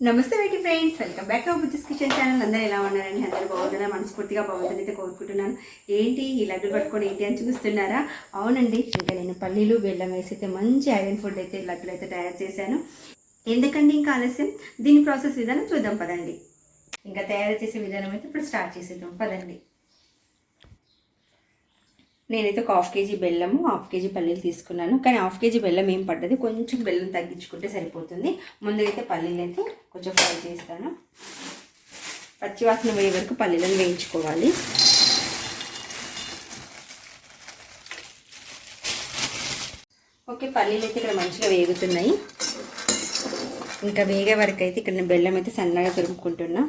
నమస్తే weighty friends welcome back to Bujji's kitchen channel. అందరూ ఎలా ఉన్నారండి అందరూ బాగుంటుందా మనస్ఫూర్తిగా బాగుంటుంది అయితే కోరుకుంటున్నాను. ఏంటి ఈ లడ్డు పట్టుకొని ఏంటి అని చూస్తున్నారా? అవునండి ఇంకా నేను పల్లీలు బెల్లం వేసి అయితే మంచి ఐరన్ ఫుడ్ అయితే లడ్డులు అయితే తయారు చేశాను. ఎందుకండి ఇంకా ఆలస్యం? దీని ప్రాసెస్ విధానం చూద్దాం పదండి. ఇంకా తయారు చేసే విధానం అయితే ఇప్పుడు స్టార్ట్ చేసేద్దాం. పదండి. నేనైతే ఒక హాఫ్ కేజీ బెల్లము హాఫ్ కేజీ పల్లీలు తీసుకున్నాను. కానీ హాఫ్ కేజీ బెల్లం ఏం పడ్డది కొంచెం బెల్లం తగ్గించుకుంటే సరిపోతుంది. ముందుగైతే పల్లీలు అయితే కొంచెం ఫ్రై చేస్తాను. పచ్చివాసన వేయ వరకు పల్లీలను వేయించుకోవాలి. ఓకే పల్లీలు అయితే ఇక్కడ మంచిగా వేగుతున్నాయి. ఇంకా వేగే వరకు అయితే ఇక్కడ బెల్లం అయితే సన్నగా తురుముకుంటున్నా.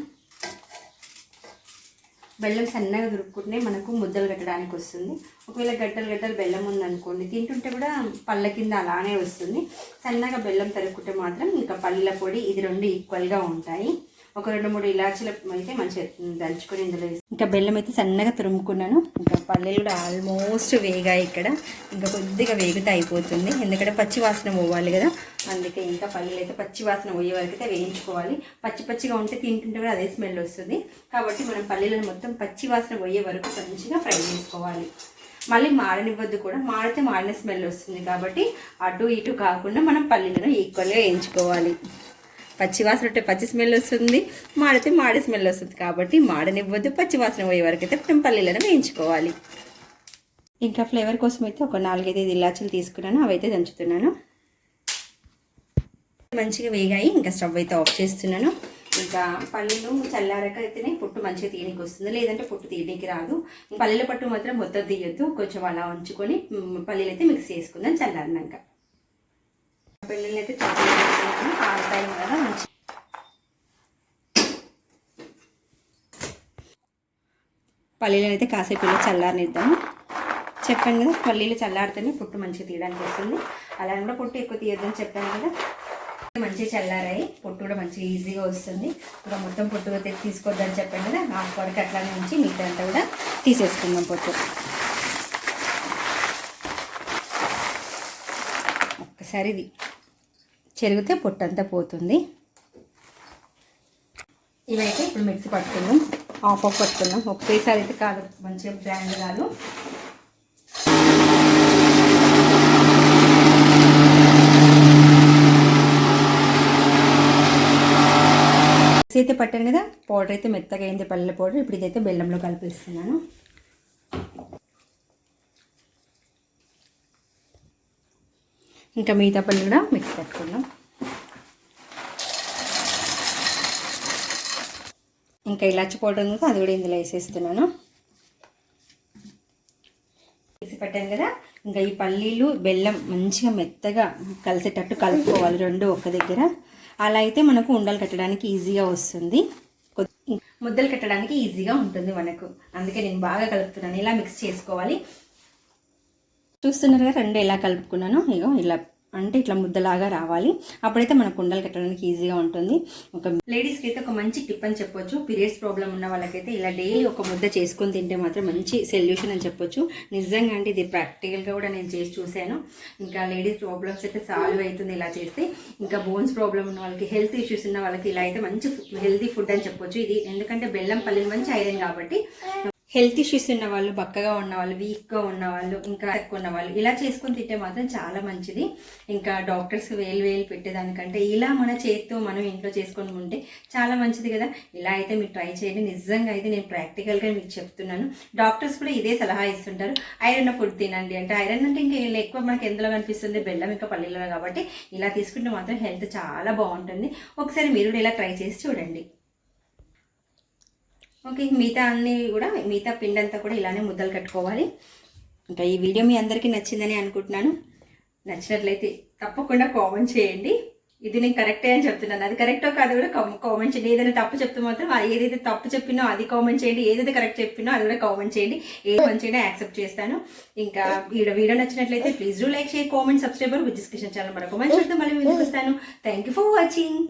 బెల్లం సన్నగా దురుక్కుంటే మనకు ముద్దలు కట్టడానికి వస్తుంది. ఒకవేళ గడ్డలు గట్టలు బెల్లం ఉందనుకోండి తింటుంటే కూడా పళ్ళ కింద అలానే వస్తుంది. సన్నగా బెల్లం తరుక్కుంటే మాత్రం ఇంకా పళ్ళ పొడి ఇది రెండు ఈక్వల్గా ఉంటాయి. ఒక రెండు మూడు ఇలాచీల అయితే మంచిగా దంచుకొని ఇందులో ఇంకా బెల్లం అయితే సన్నగా తురుముకున్నాను. ఇంకా పల్లెలు కూడా ఆల్మోస్ట్ వేగాయి ఇక్కడ. ఇంకా కొద్దిగా వేగితే అయిపోతుంది. ఎందుకంటే పచ్చి వాసన పోవాలి కదా. అందుకే ఇంకా పల్లెలు అయితే పచ్చి వాసన పోయే వరకు అయితే వేయించుకోవాలి. పచ్చి పచ్చిగా ఉంటే తింటుంటే కూడా అదే స్మెల్ వస్తుంది. కాబట్టి మనం పల్లెలను మొత్తం పచ్చి వాసన పోయే వరకు మంచిగా ఫ్రై చేసుకోవాలి. మళ్ళీ మాడనివ్వద్దు కూడా. మాడితే మాడిన స్మెల్ వస్తుంది కాబట్టి అటు ఇటు కాకుండా మనం పల్లీలను ఈక్వల్గా వేయించుకోవాలి. పచ్చి వాసన ఉంటే పచ్చి స్మెల్ వస్తుంది మాడితే మాడి స్మెల్ వస్తుంది. కాబట్టి మాడనివ్వద్దు పచ్చి వాసన పోయే వరకు అయితే మనం పల్లీలను వేయించుకోవాలి. ఇంకా ఫ్లేవర్ కోసం అయితే ఒక నాలుగైదు ఇలాచీలు తీసుకున్నాను అవైతే దంచుతున్నాను. మంచిగా వేగాయి ఇంకా స్టవ్ అయితే ఆఫ్ చేస్తున్నాను. ఇంకా పల్లీలు చల్లారక అయితేనే పుట్టు మంచిగా తీయడానికి వస్తుంది. లేదంటే పుట్టు తీయడానికి రాదు. పల్లీల పట్టు మాత్రం మొత్తం తీయొద్దు. కొంచెం అలా ఉంచుకొని పల్లీలు అయితే మిక్స్ చేసుకుందాం చల్లారినాక. పెళ్ళిళ్ళు అయితే చల్లారి కాలుతాయి కదా మంచి పల్లీలను అయితే కాసేపు ఇలా చల్లారనిద్దాము. చెప్పాను కదా పల్లీలు చల్లారితేనే పుట్టు మంచిగా తీయడానికి వస్తుంది. అలా కూడా పుట్టు ఎక్కువ తీయొద్దని చెప్పాను కదా. మంచిగా చల్లారాయి పొట్టు కూడా మంచిగా ఈజీగా వస్తుంది. ఇంకా మొత్తం పొట్టు అయితే తీసుకోవద్దని చెప్పాను కదా హాఫ్ వరకు అట్లానే ఉంచి మిగతా అంతా కూడా తీసేసుకుందాం పొట్టు. ఒక్కసారి ఇది చెరిగితే పొట్టంతా పోతుంది. ఇవైతే ఇప్పుడు మిక్సీ పట్టుకున్నాం ఆఫ్ ఆఫ్ పట్టుకున్నాం ఒకేసారి అయితే కాదు మంచిగా బ్రాండ్ కాదు. మిక్సీ అయితే పట్టాను కదా పౌడర్ అయితే మెత్తగా అయింది పల్లె పౌడర్. ఇప్పుడు ఇదైతే బెల్లంలో కలిపిస్తున్నాను. ఇంకా మిగతా పళ్ళు కూడా మిక్స్ పెట్టుకుందాం ఇంకా ఇలాచి పౌడర్ ఉంది అది కూడా ఇందులో వేసేస్తున్నాను. వేసి పెట్టాను కదా ఇంకా ఈ పల్లీలు బెల్లం మంచిగా మెత్తగా కలిసేటట్టు కలుపుకోవాలి రెండు ఒక దగ్గర. అలా అయితే మనకు ఉండలు కట్టడానికి ఈజీగా వస్తుంది. కొద్ది- ముద్దలు కట్టడానికి ఈజీగా ఉంటుంది మనకు. అందుకే నేను బాగా కలుపుతున్నాను. ఇలా మిక్స్ చేసుకోవాలి. చూస్తున్నారు కదా రెండు ఎలా కలుపుకున్నాను ఇగో ఇలా అంటే ఇట్లా ముద్దలాగా రావాలి. అప్పుడైతే మన కుండలు కట్టడానికి ఈజీగా ఉంటుంది. ఒక లేడీస్కి అయితే ఒక మంచి టిప్ అని చెప్పొచ్చు. పీరియడ్స్ ప్రాబ్లం ఉన్న వాళ్ళకైతే ఇలా డైలీ ఒక ముద్ద చేసుకొని తింటే మాత్రం మంచి సొల్యూషన్ అని చెప్పొచ్చు. నిజంగా అంటే ఇది ప్రాక్టికల్గా కూడా నేను చేసి చూశాను. ఇంకా లేడీస్ ప్రాబ్లమ్స్ అయితే సాల్వ్ అవుతుంది ఇలా చేస్తే. ఇంకా బోన్స్ ప్రాబ్లం ఉన్న వాళ్ళకి హెల్త్ ఇష్యూస్ ఉన్న వాళ్ళకి ఇలా అయితే మంచి హెల్తీ ఫుడ్ అని చెప్పొచ్చు. ఇది ఎందుకంటే బెల్లం పల్లీలు మంచి ఐరన్ కాబట్టి. హెల్త్ ఇష్యూస్ ఉన్న వాళ్ళు బక్కగా ఉన్నవాళ్ళు వీక్గా ఉన్నవాళ్ళు ఇంకా ఎక్కువ ఉన్నవాళ్ళు ఇలా చేసుకొని తింటే మాత్రం చాలా మంచిది. ఇంకా డాక్టర్స్ వేలు వేలు పెట్టేదానికంటే ఇలా మన చేతితో మనం ఇంట్లో చేసుకొని ఉంటే చాలా మంచిది కదా. ఇలా అయితే మీరు ట్రై చేయండి. నిజంగా అయితే నేను ప్రాక్టికల్గా మీకు చెప్తున్నాను. డాక్టర్స్ కూడా ఇదే సలహా ఇస్తుంటారు. ఐరన్ ఫుడ్ తినండి అంటే ఐరన్ అంటే ఇంకా ఎక్కువ మనకి ఎందులో కనిపిస్తుంది? బెల్లం ఇంకా పల్లీలలో కాబట్టి ఇలా తీసుకుంటే మాత్రం హెల్త్ చాలా బాగుంటుంది. ఒకసారి మీరు కూడా ఇలా ట్రై చేసి చూడండి. ఓకే మిగతా అన్ని కూడా మిగతా పిండి అంతా కూడా ఇలానే ముద్దలు కట్టుకోవాలి. ఇంకా ఈ వీడియో మీ అందరికీ నచ్చిందని అనుకుంటున్నాను. నచ్చినట్లయితే తప్పకుండా కామెంట్ చేయండి. ఇది నేను కరెక్టే అని చెప్తున్నాను. అది కరెక్టో కాదు కూడా కామెంట్ చేయండి. ఏదైనా తప్పు చెప్తే మాత్రం ఏదైతే తప్పు చెప్పినో అది కామెంట్ చేయండి. ఏదైతే కరెక్ట్ చెప్పినో అది కూడా కామెంట్ చేయండి. ఏది మంచిగా యాక్సెప్ట్ చేస్తాను. ఇంకా వీడియో వీడియో నచ్చినట్లయితే ప్లీజ్ డూ లైక్ చేయండి comment subscriber with discussion channel మరొక మంచి మళ్ళీ ముందుకు వస్తాను. Thank you for watching